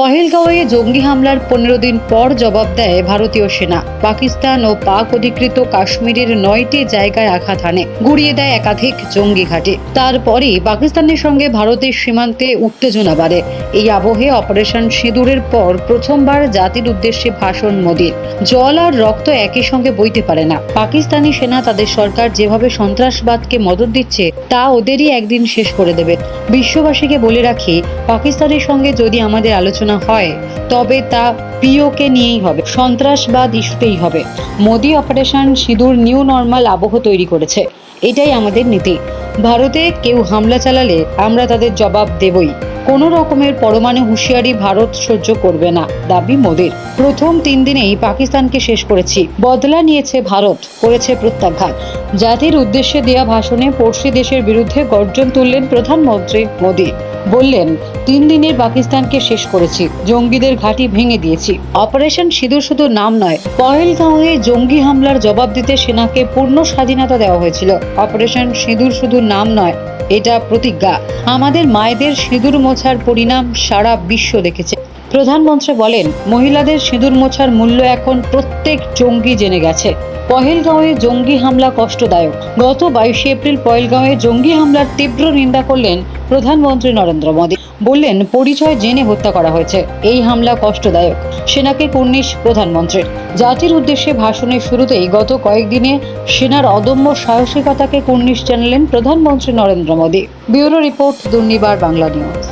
পহেলগাঁওয়ে জঙ্গি হামলার পনেরো দিন পর জবাব দেয় ভারতীয় সেনা। পাকিস্তান ও পাক অধিকৃত কাশ্মীরের নয়টি জায়গায় আঘাত হানে, গুড়িয়ে দেয় একাধিক জঙ্গি ঘাঁটি। তারপরই পাকিস্তানের সঙ্গে ভারতের সীমান্তে উত্তেজনা বাড়ে। এই আবহে অপারেশন সিঁদুরের পর প্রথমবার জাতির উদ্দেশ্যে ভাষণ মোদীর। জল আর রক্ত একই সঙ্গে বইতে পারে না। পাকিস্তানি সেনা তাদের সরকার যেভাবে সন্ত্রাসবাদকে মদত দিচ্ছে, তা ওদেরই একদিন শেষ করে দেবে। বিশ্ববাসীকে বলে রাখি পাকিস্তানের সঙ্গে যদি আমাদের আলোচনা হয়, তবে তা পিওকে নিয়েই হবে, সন্ত্রাসবাদ ইস্যুতেই হবে। Modi operation Sindoor new normal আবহ তৈরি করেছে। এটাই আমাদের নীতি। ভারতে কেউ হামলা চালালে আমরা তাদের জবাব দেবই। কোনো রকমের পরমাণু হুঁশিয়ারি ভারত সহ্য করবে না, দাবি মোদির। প্রথম তিন দিনেই পাকিস্তানকে শেষ করেছি। বদলা নিয়েছে ভারত, করেছে প্রত্যাঘাত। জাতির উদ্দেশ্যে দেয়া ভাষণে পড়শি দেশের বিরুদ্ধে গর্জন তুললেন প্রধানমন্ত্রী মোদী। বললেন, তিন দিনের পাকিস্তানকে শেষ করেছি, জঙ্গিদের ঘাঁটি ভেঙে দিয়েছি। অপারেশন সিঁদুর শুধু নাম নয়, পহেলগাঁওয়ে জঙ্গি হামলার জবাব দিতে সেনাকে পূর্ণ স্বাধীনতা দেওয়া হয়েছিল। অপারেশন সিঁদুর শুধু নাম নয়, এটা প্রতিজ্ঞা। আমাদের মায়েদের সিঁদুর মোছার পরিণাম সারা বিশ্ব দেখেছে। প্রধানমন্ত্রী বলেন, মহিলাদের সিঁদুর মোছার মূল্য এখন প্রত্যেক জঙ্গি জেনে গেছে। পহেলগাঁওয়ে জঙ্গি হামলা কষ্টদায়ক। গত বাইশে এপ্রিল পহেলগাঁওয়ে জঙ্গি হামলার তীব্র নিন্দা করলেন প্রধানমন্ত্রী নরেন্দ্র মোদী। বললেন, পরিচয় জেনে হত্যা করা হয়েছে। এই হামলা কষ্টদায়ক। সেনাকে কুর্নিশ প্রধানমন্ত্রীর জাতির উদ্দেশ্যে ভাষণের শুরুতেই গত কয়েকদিনে সেনার অদম্য সাহসিকতাকে কুর্নিশ জানালেন প্রধানমন্ত্রী Narendra Modi. Bureau report Durnibar, Bangla news.